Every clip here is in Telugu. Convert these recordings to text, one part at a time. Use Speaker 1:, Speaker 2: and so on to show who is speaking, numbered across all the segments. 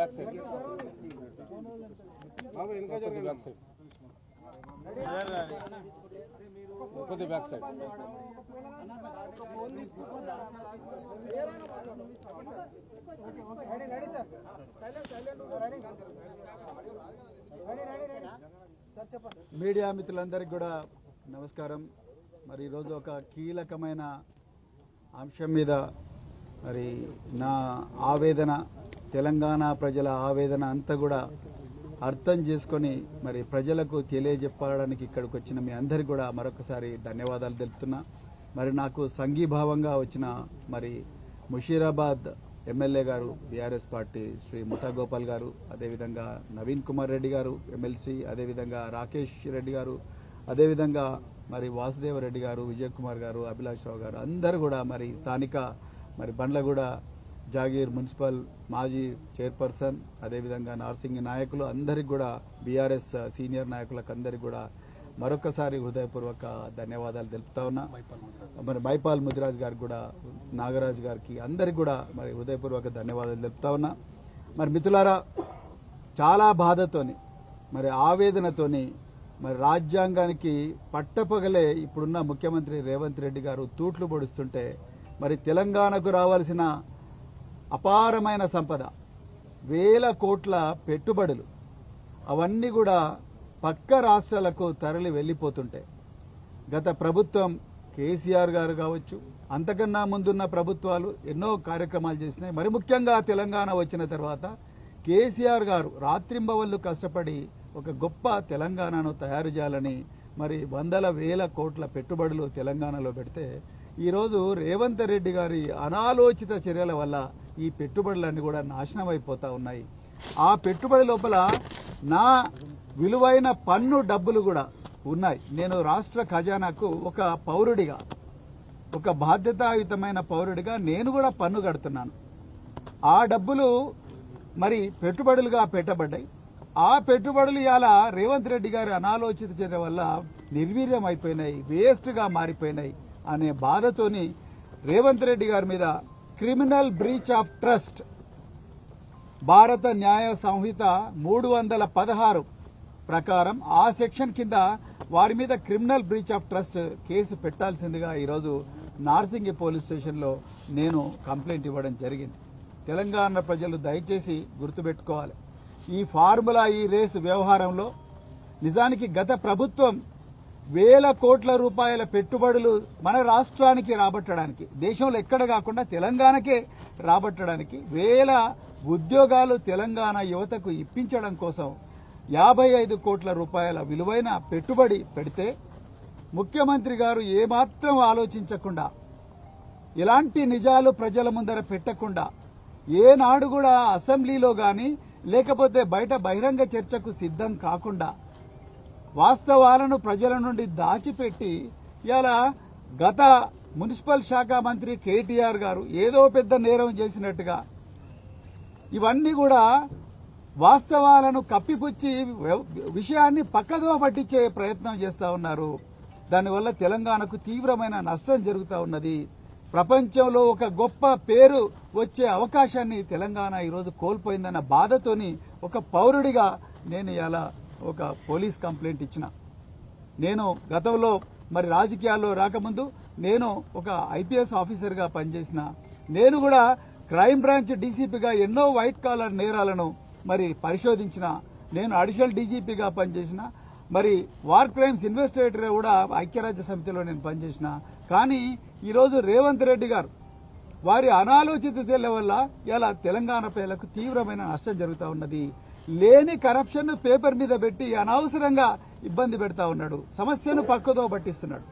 Speaker 1: Back side. కొద్ది బ్యాక్ సైడ్. కొద్ది బ్యాక్ సైడ్.
Speaker 2: మీడియా మిత్రులందరికీ కూడా నమస్కారం. మరి ఈరోజు ఒక కీలకమైన అంశం మీద మరి నా ఆవేదన తెలంగాణ ప్రజల ఆవేదన అంతా కూడా అర్థం చేసుకొని మరి ప్రజలకు తెలియజెప్పడానికి ఇక్కడికి వచ్చిన మీ అందరికి కూడా మరొకసారి ధన్యవాదాలు తెలుపుతున్నా. మరి నాకు సంఘీభావంగా వచ్చిన మరి Musheerabad MLA garu BRS party Shri Mutha Gopal garu అదేవిధంగా నవీన్ కుమార్ రెడ్డి గారు ఎమ్మెల్సీ అదేవిధంగా రాకేష్ రెడ్డి గారు అదేవిధంగా మరి వాసుదేవ రెడ్డి గారు విజయ్ కుమార్ గారు అభిలాష్ రావు గారు అందరూ కూడా మరి స్థానిక మరి బండ్లగూడ జాగీర్ మున్సిపల్ మాజీ చైర్పర్సన్ అదేవిధంగా నార్సింగ్ నాయకులు అందరికి కూడా బీఆర్ఎస్ సీనియర్ నాయకులకు అందరికి కూడా మరొకసారి హృదయపూర్వక ధన్యవాదాలు తెలుపుతా ఉన్నా. మరి మైపాల్ ముదిరాజ్ గారికి కూడా నాగరాజు గారికి అందరికి కూడా మరి హృదయపూర్వక ధన్యవాదాలు తెలుపుతా ఉన్నా. మరి మిత్రులారా చాలా బాధతోని మరి ఆవేదనతోని మరి రాజ్యాంగానికి పట్టపగలే ఇప్పుడున్న ముఖ్యమంత్రి రేవంత్ రెడ్డి గారు తూట్లు పొడుస్తుంటే మరి తెలంగాణకు రావాల్సిన అపారమైన సంపద. వేల కోట్ల పెట్టుబడులు. అవన్నీ కూడా పక్క రాష్ట్రాలకు తరలి వెళ్ళిపోతుంటాయి. గత ప్రభుత్వం కేసీఆర్ గారు కావచ్చు అంతకన్నా ముందున్న ప్రభుత్వాలు ఎన్నో కార్యక్రమాలు చేసినాయి. మరి ముఖ్యంగా తెలంగాణ వచ్చిన తర్వాత కేసీఆర్ గారు రాత్రింబవళ్ళు కష్టపడి ఒక గొప్ప తెలంగాణను తయారు చేయాలని మరి వందల వేల కోట్ల పెట్టుబడులు తెలంగాణలో పెడితే ఈరోజు రేవంత్ రెడ్డి గారి అనాలోచిత చర్యల వల్ల ఈ పెట్టుబడులన్నీ కూడా నాశనం అయిపోతా ఉన్నాయి. ఆ పెట్టుబడి లోపల నా విలువైన పన్ను డబ్బులు కూడా ఉన్నాయి. నేను రాష్ట్ర ఖజానాకు ఒక పౌరుడిగా ఒక బాధ్యతాయుతమైన పౌరుడిగా నేను కూడా పన్ను కడుతున్నాను. ఆ డబ్బులు మరి పెట్టుబడులుగా పెట్టబడ్డాయి. ఆ పెట్టుబడులు ఇలా రేవంత్ రెడ్డి గారి అనాలోచిత చర్య వల్ల నిర్వీర్యం అయిపోయినాయి వేస్ట్గా మారిపోయినాయి. అనే బాధతోని రేవంత్ రెడ్డి గారి మీద క్రిమినల్ బ్రీచ్ ఆఫ్ ట్రస్ట్ భారత న్యాయ సంహిత మూడు వందల పదహారు ప్రకారం ఆ సెక్షన్ కింద వారి మీద criminal breach of trust case పెట్టాల్సిందిగా ఈరోజు నార్సింగి పోలీస్ స్టేషన్లో నేను కంప్లైంట్ ఇవ్వడం జరిగింది. తెలంగాణ ప్రజలు దయచేసి గుర్తుపెట్టుకోవాలి. ఈ ఫార్ములా ఈ రేసు వ్యవహారంలో నిజానికి గత ప్రభుత్వం వేల కోట్ల రూపాయల పెట్టుబడులు మన రాష్ట్రానికి రాబట్టడానికి దేశంలో ఎక్కడ కాకుండా తెలంగాణకే రాబట్టడానికి వేల ఉద్యోగాలు తెలంగాణ యువతకు ఇప్పించడం కోసం యాభై ఐదు కోట్ల రూపాయల విలువైన పెట్టుబడి పెడితే ముఖ్యమంత్రి గారు ఏమాత్రం ఆలోచించకుండా ఇలాంటి నిజాలు ప్రజల ముందర పెట్టకుండా ఏనాడు కూడా అసెంబ్లీలో గాని లేకపోతే బయట బహిరంగ చర్చకు సిద్ధం కాకుండా వాస్తవాలను ప్రజల నుండి దాచిపెట్టి ఇలా గత మున్సిపల్ శాఖ మంత్రి కేటీఆర్ గారు ఏదో పెద్ద నేరం చేసినట్టుగా ఇవన్నీ కూడా వాస్తవాలను కప్పిపుచ్చి విషయాన్ని పక్కదో పట్టించే ప్రయత్నం చేస్తా ఉన్నారు. దానివల్ల తెలంగాణకు తీవ్రమైన నష్టం జరుగుతూ ఉన్నది. ప్రపంచంలో ఒక గొప్ప పేరు వచ్చే అవకాశాన్ని తెలంగాణ ఈరోజు కోల్పోయిందన్న బాధతోని ఒక పౌరుడిగా నేను ఇలా ఒక పోలీస్ కంప్లైంట్ ఇచ్చిన. నేను గతంలో మరి రాజకీయాల్లో రాకముందు నేను ఒక ఐపీఎస్ ఆఫీసర్గా పనిచేసిన. నేను కూడా క్రైమ్ బ్రాంచ్ డీసీపీగా ఎన్నో వైట్ కాలర్ నేరాలను మరి పరిశోధించిన. నేను అడిషనల్ డీజీపీగా పనిచేసిన. మరి వార్ క్రైమ్స్ ఇన్వెస్టిగేటర్ కూడా ఐక్యరాజ్య సమితిలో నేను పనిచేసిన. కానీ ఈరోజు రేవంత్ రెడ్డి గారు వారి అనాలోచిత తెల్ల వల్ల ఇలా తెలంగాణ ప్రజలకు తీవ్రమైన నష్టం జరుగుతూ ఉన్నది. లేని కరప్షన్ పేపర్ మీద పెట్టి అనవసరంగా ఇబ్బంది పెడతా ఉన్నాడు. సమస్యను పక్కదో పట్టిస్తున్నాడు.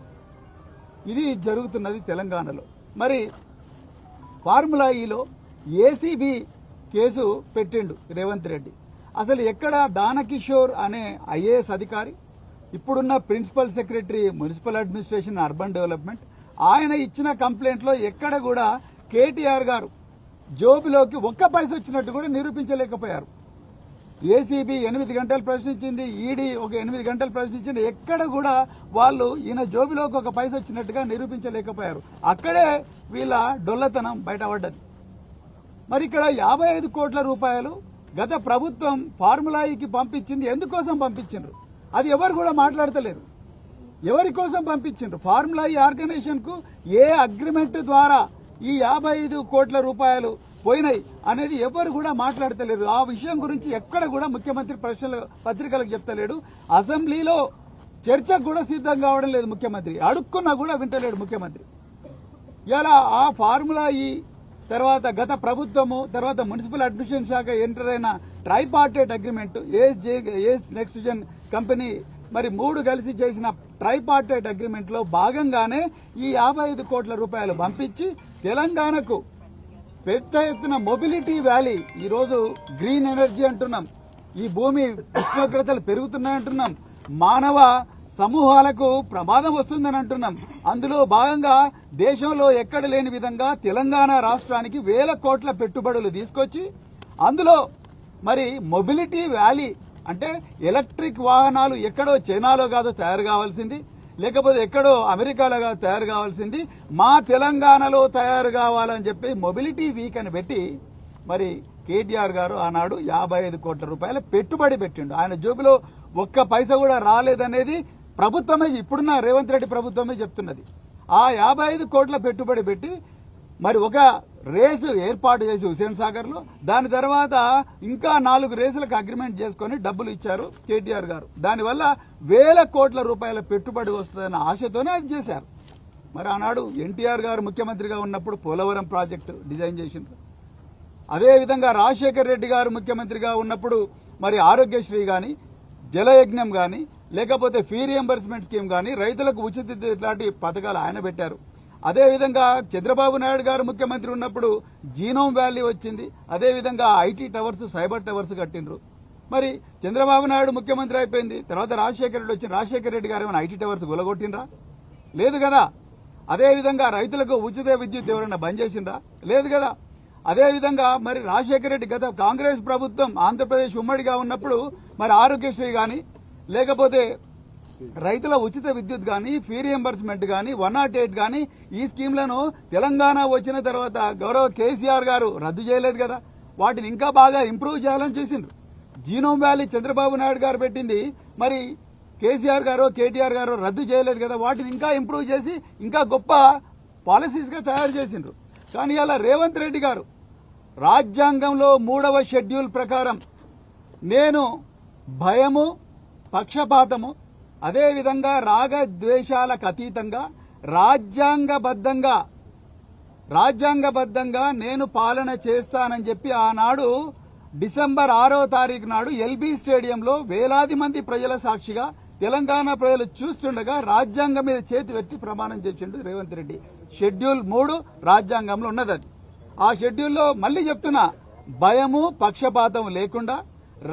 Speaker 2: ఇది జరుగుతున్నది తెలంగాణలో. మరి ఫార్ములా ఈలో ఏసీబీ కేసు పెట్టిండు రేవంత్ రెడ్డి. అసలు ఎక్కడ దానకిషోర్ అనే ఐఏఎస్ అధికారి ఇప్పుడున్న principal secretary municipal administration urban development ఆయన ఇచ్చిన కంప్లైంట్లో ఎక్కడ కూడా కేటీఆర్ గారు జోబులోకి ఒక్క పైస వచ్చినట్టు కూడా నిరూపించలేకపోయారు. ఏసీబీ ఎనిమిది గంటలు ప్రశ్నించింది ఈడీ ఒక ఎనిమిది గంటలు ప్రశ్నించింది. ఎక్కడ కూడా వాళ్ళు ఈయన జోబిలోకి ఒక పైస వచ్చినట్టుగా నిరూపించలేకపోయారు. అక్కడే వీళ్ళ డొల్లతనం బయటపడ్డది. మరి ఇక్కడ యాభై ఐదు కోట్ల రూపాయలు గత ప్రభుత్వం ఫార్ములాయికి పంపించింది. ఎందుకోసం పంపించిండ్రు? అది ఎవరు కూడా మాట్లాడతలేరు. ఎవరి కోసం పంపించిండ్రు? ఫార్ములా ఆర్గనైజేషన్కు ఏ అగ్రిమెంట్ ద్వారా ఈ యాభై ఐదు కోట్ల రూపాయలు పోయినాయి అనేది ఎవరు కూడా మాట్లాడతలేరు. ఆ విషయం గురించి ఎక్కడ కూడా ముఖ్యమంత్రి ప్రశ్నలు పత్రికలకు చెప్తలేడు. అసెంబ్లీలో చర్చకు కూడా సిద్ధం కావడం లేదు ముఖ్యమంత్రి. అడుక్కున్నా కూడా వింటలేడు ముఖ్యమంత్రి. ఇలా ఆ ఫార్ములా ఈ తర్వాత గత ప్రభుత్వము తర్వాత మున్సిపల్ అడ్మినిస్ట్రేషన్ శాఖ ఎంటర్ అయిన tripartite agreement AS AS next gen company మరి మూడు కలిసి చేసిన ట్రైపార్టెట్ అగ్రిమెంట్లో భాగంగానే ఈ యాభై ఐదు కోట్ల రూపాయలు పంపించి తెలంగాణకు పెద్ద ఎత్తున మొబిలిటీ వ్యాలీ. ఈ రోజు గ్రీన్ ఎనర్జీ అంటున్నాం. ఈ భూమి ఉష్ణోగ్రతలు పెరుగుతున్నాయంటున్నాం మానవ సమూహాలకు ప్రమాదం వస్తుందని అంటున్నాం. అందులో భాగంగా దేశంలో ఎక్కడ లేని విధంగా తెలంగాణ రాష్ట్రానికి వేల కోట్ల పెట్టుబడులు తీసుకొచ్చి అందులో మరి మొబిలిటీ వ్యాలీ అంటే ఎలక్ట్రిక్ వాహనాలు ఎక్కడో చైనాలో కాదో తయారు కావాల్సింది. లేకపోతే ఎక్కడో అమెరికాలో తయారు కావాల్సింది మా తెలంగాణలో తయారు కావాలని చెప్పి మొబిలిటీ వీక్ అని పెట్టి మరి కేటీఆర్ గారు ఆనాడు యాభై ఐదు కోట్ల రూపాయల పెట్టుబడి పెట్టిండు. ఆయన జోబులో ఒక్క పైసా కూడా రాలేదనేది ప్రభుత్వమే ఇప్పుడున్న రేవంత్ రెడ్డి ప్రభుత్వమే చెప్తున్నది. ఆ యాభై ఐదు కోట్ల పెట్టుబడి పెట్టి మరి ఒక రేసు ఏర్పాటు చేసి హుసేన్ సాగర్లో దాని తర్వాత ఇంకా నాలుగు రేసులకు అగ్రిమెంట్ చేసుకుని డబ్బులు ఇచ్చారు కేటీఆర్ గారు. దానివల్ల వేల కోట్ల రూపాయల పెట్టుబడి వస్తుందన్న ఆశతోనే అది చేశారు. మరి ఆనాడు ఎన్టీఆర్ గారు ముఖ్యమంత్రిగా ఉన్నప్పుడు పోలవరం ప్రాజెక్టు డిజైన్ చేసిండ్రు. అదేవిధంగా రాజశేఖర్ రెడ్డి గారు ముఖ్యమంత్రిగా ఉన్నప్పుడు మరి ఆరోగ్యశ్రీ గాని జలయజ్ఞం గాని లేకపోతే ఫీ రియంబర్స్మెంట్ స్కీమ్ గాని రైతులకు ఉచిత ఇట్లాంటి పథకాలు ఆయన పెట్టారు. అదేవిధంగా చంద్రబాబు నాయుడు గారు ముఖ్యమంత్రి ఉన్నప్పుడు జీనోమ్ వ్యాలీ వచ్చింది. అదేవిధంగా ఐటీ టవర్స్ సైబర్ టవర్స్ కట్టినరు మరి చంద్రబాబు నాయుడు ముఖ్యమంత్రి అయిపోయింది. తర్వాత రాజశేఖర రెడ్డి వచ్చిన రాజశేఖర రెడ్డి గారు ఏమైనా ఐటీ టవర్స్ గులగొట్టిండ్రా? లేదు కదా. అదేవిధంగా రైతులకు ఉచిత విద్యుత్ ఎవరైనా బంద్ చేసిండ్రా? లేదు కదా. అదేవిధంగా మరి రాజశేఖర రెడ్డి గత కాంగ్రెస్ ప్రభుత్వం ఆంధ్రప్రదేశ్ ఉమ్మడిగా ఉన్నప్పుడు మరి ఆరోగ్యశ్రీ కానీ లేకపోతే రైతుల ఉచిత విద్యుత్ గాని ఫీ రియంబర్స్మెంట్ గాని వన్ నాట్ ఎయిట్ గాని ఈ స్కీమ్లను తెలంగాణ వచ్చిన తర్వాత గౌరవ కేసీఆర్ గారు రద్దు చేయలేదు కదా. వాటిని ఇంకా బాగా ఇంప్రూవ్ చేయాలని చూసిండ్రు. జీనోమ్ వ్యాలీ చంద్రబాబు నాయుడు గారు పెట్టింది. మరి కేసీఆర్ గారు కేటీఆర్ గారు రద్దు చేయలేదు కదా. వాటిని ఇంకా ఇంప్రూవ్ చేసి ఇంకా గొప్ప పాలసీస్గా తయారు చేసిండ్రు. కానీ అలా రేవంత్ రెడ్డి గారు రాజ్యాంగంలో మూడవ షెడ్యూల్ ప్రకారం నేను భయము పక్షపాతము అదేవిధంగా రాగద్వేషాలకు అతీతంగా రాజ్యాంగబద్ధంగా రాజ్యాంగబద్ధంగా నేను పాలన చేస్తానని చెప్పి ఆనాడు డిసెంబర్ ఆరో తారీఖు నాడు ఎల్బీ స్టేడియంలో వేలాది మంది ప్రజల సాక్షిగా తెలంగాణ ప్రజలు చూస్తుండగా రాజ్యాంగం మీద చేతి పెట్టి ప్రమాణం చేసిండు రేవంత్ రెడ్డి. షెడ్యూల్ మూడు రాజ్యాంగంలో ఉన్నది అది. ఆ షెడ్యూల్లో మళ్ళీ చెప్తున్నా భయము పక్షపాతం లేకుండా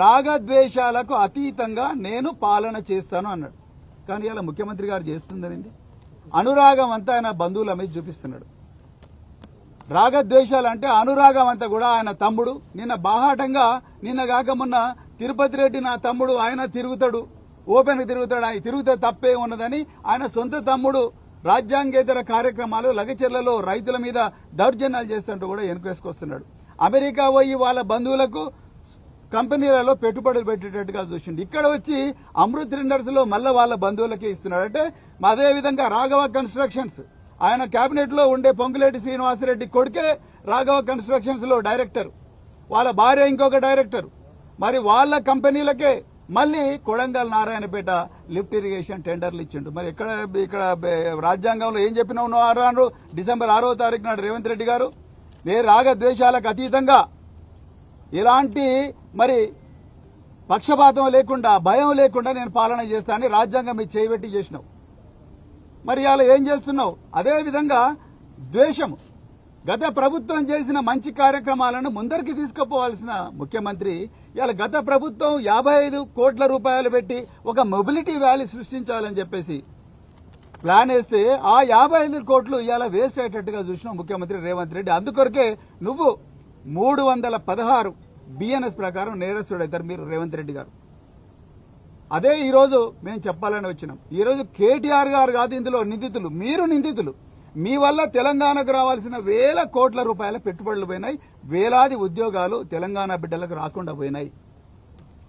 Speaker 2: రాగద్వేషాలకు అతీతంగా నేను పాలన చేస్తాను అన్నాడు. కానీ ఇలా ముఖ్యమంత్రి గారు చేస్తుందనింది అనురాగం అంతా ఆయన బంధువుల మీద చూపిస్తున్నాడు. రాగద్వేషాలు అంటే అనురాగం అంతా కూడా ఆయన తమ్ముడు. నిన్న బాహాటంగా నిన్న కాక మొన్న తిరుపతి రెడ్డి నా తమ్ముడు ఆయన తిరుగుతాడు. ఓపెన్ తిరుగుతాడు. ఆయన తిరుగుతే తప్పే ఉన్నదని ఆయన సొంత తమ్ముడు రాజ్యాంగేతర కార్యక్రమాలు లగచెర్లలో రైతుల మీద దౌర్జన్యాలు చేస్తుంటూ కూడా వెనుకేసుకొస్తున్నాడు అమెరికా పోయి వాళ్ళ బంధువులకు కంపెనీలలో పెట్టుబడులు పెట్టేటట్టుగా చూసిండు. ఇక్కడ వచ్చి అమృత్ రెండర్స్లో మళ్ళీ వాళ్ళ బంధువులకే ఇస్తున్నాడు. అంటే అదే విధంగా రాఘవ కన్స్ట్రక్షన్స్. ఆయన కేబినెట్లో ఉండే పొంగులేటి శ్రీనివాసరెడ్డి కొడుకే రాఘవ కన్స్ట్రక్షన్స్లో డైరెక్టర్ వాళ్ళ భార్య ఇంకొక డైరెక్టర్ మరి వాళ్ళ కంపెనీలకే మళ్ళీ కొడంగల్ నారాయణపేట లిఫ్ట్ ఇరిగేషన్ టెండర్లు ఇచ్చిండు. మరి ఇక్కడ ఇక్కడ రాజ్యాంగంలో ఏం చెప్పినా నువ్వు ఆరు డిసెంబర్ ఆరో తారీఖు నాడు రేవంత్ రెడ్డి గారు? ఏ రాగద్వేషాలకు అతీతంగా ఇలాంటి మరి పక్షపాతం లేకుండా భయం లేకుండా నేను పాలన చేస్తానని రాజ్యాంగం మీ చేయబెట్టి చేసినావు. మరి ఇవాళ ఏం చేస్తున్నావు? అదే విధంగా గత ప్రభుత్వం చేసిన మంచి కార్యక్రమాలను ముందరికి తీసుకుపోవాల్సిన ముఖ్యమంత్రి ఇవాళ గత ప్రభుత్వం యాభై ఐదు కోట్ల రూపాయలు పెట్టి ఒక మొబిలిటీ వ్యాలీ సృష్టించాలని చెప్పేసి ప్లాన్ వేస్తే ఆ యాభై ఐదు కోట్లు ఇవాళ వేస్ట్ అయ్యేటట్టుగా చూసినావు ముఖ్యమంత్రి రేవంత్ రెడ్డి. అందుకొరకే నువ్వు మూడు వందల పదహారు బిఎన్ఎస్ ప్రకారం నేరస్తుడైతారు మీరు రేవంత్ రెడ్డి గారు. అదే ఈరోజు మేము చెప్పాలని వచ్చినాం. ఈరోజు కేటీఆర్ గారు కాదు ఇందులో నిందితులు. మీరు నిందితులు. మీ వల్ల తెలంగాణకు రావాల్సిన వేల కోట్ల రూపాయల పెట్టుబడులు పోయినాయి. వేలాది ఉద్యోగాలు తెలంగాణ బిడ్డలకు రాకుండా పోయినాయి.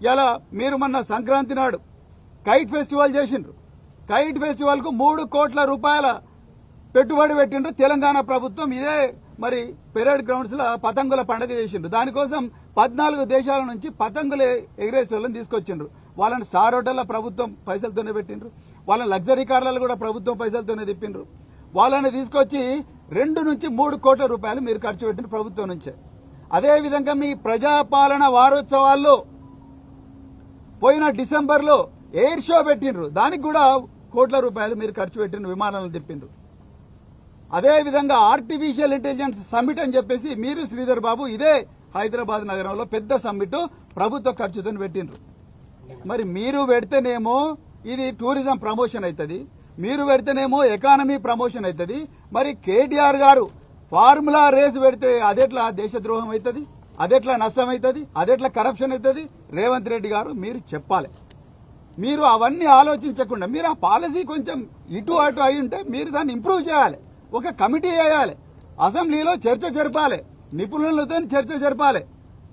Speaker 2: ఇలా మీరు మొన్న సంక్రాంతి నాడు కైట్ ఫెస్టివల్ చేసిండ్రు. కైట్ ఫెస్టివల్కు మూడు కోట్ల రూపాయల పెట్టుబడి పెట్టిండ్రు తెలంగాణ ప్రభుత్వం. ఇదే మరి పెరేడ్ గ్రౌండ్స్లో పతంగుల పండుగ చేసిండ్రు. దానికోసం పద్నాలుగు దేశాల నుంచి పతంగులు ఎగిరేసే వాళ్ళని తీసుకొచ్చిండ్రు. వాళ్ళని స్టార్ హోటల్లో ప్రభుత్వం పైసలతోనే పెట్టిండ్రు. వాళ్ళని లగ్జరీ కార్లలో కూడా ప్రభుత్వం పైసలతోనే తిప్పిండ్రు. వాళ్ళని తీసుకొచ్చి రెండు నుంచి మూడు కోట్ల రూపాయలు మీరు ఖర్చు పెట్టిన ప్రభుత్వం నుంచే. అదేవిధంగా మీ ప్రజాపాలన వారోత్సవాల్లో పోయిన డిసెంబర్లో ఎయిర్ షో పెట్టిండ్రు. దానికి కూడా కోట్ల రూపాయలు మీరు ఖర్చు పెట్టిన విమానాలను తిప్పిండ్రు. అదేవిధంగా ఆర్టిఫిషియల్ ఇంటెలిజెన్స్ సమ్మిట్ అని చెప్పేసి మీరు శ్రీధర్ బాబు ఇదే హైదరాబాద్ నగరంలో పెద్ద సమ్మిట్ ప్రభుత్వ ఖర్చుతో పెట్టిండ్రు. మరి మీరు పెడితేనేమో ఇది టూరిజం ప్రమోషన్ అవుతుంది మీరు పెడితేనేమో ఎకానమీ ప్రమోషన్ అవుతుంది మరి కేటీఆర్ గారు ఫార్ములా రేస్ పెడితే అదెట్లా దేశద్రోహం అవుతుంది అదెట్లా నష్టం అవుతుంది అదెట్లా కరప్షన్ అవుతుంది రేవంత్ రెడ్డి గారు మీరు చెప్పాలి. మీరు అవన్నీ ఆలోచించకుండా మీరు ఆ పాలసీ కొంచెం ఇటు అటు అయి ఉంటే మీరు దాన్ని ఇంప్రూవ్ చేయాలి. ఒక కమిటీ వేయాలి. అసెంబ్లీలో చర్చ జరపాలి. నిపుణులతో చర్చ జరపాలి.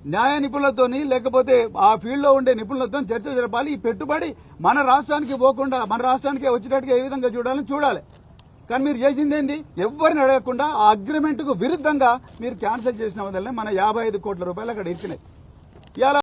Speaker 2: న్యాయ నిపుణులతోని లేకపోతే ఆ ఫీల్డ్లో ఉండే నిపుణులతో చర్చ జరపాలి. ఈ పెట్టుబడి మన రాష్ట్రానికి పోకుండా మన రాష్ట్రానికి వచ్చేటట్టుగా ఏ విధంగా చూడాలని చూడాలి. కానీ మీరు చేసింది ఏంది? ఎవరిని అడగకుండా ఆ అగ్రిమెంట్కు విరుద్ధంగా మీరు క్యాన్సిల్ చేసిన వదలనే మన యాభై ఐదు కోట్ల రూపాయలు అక్కడ ఇచ్చినాయి ఇలా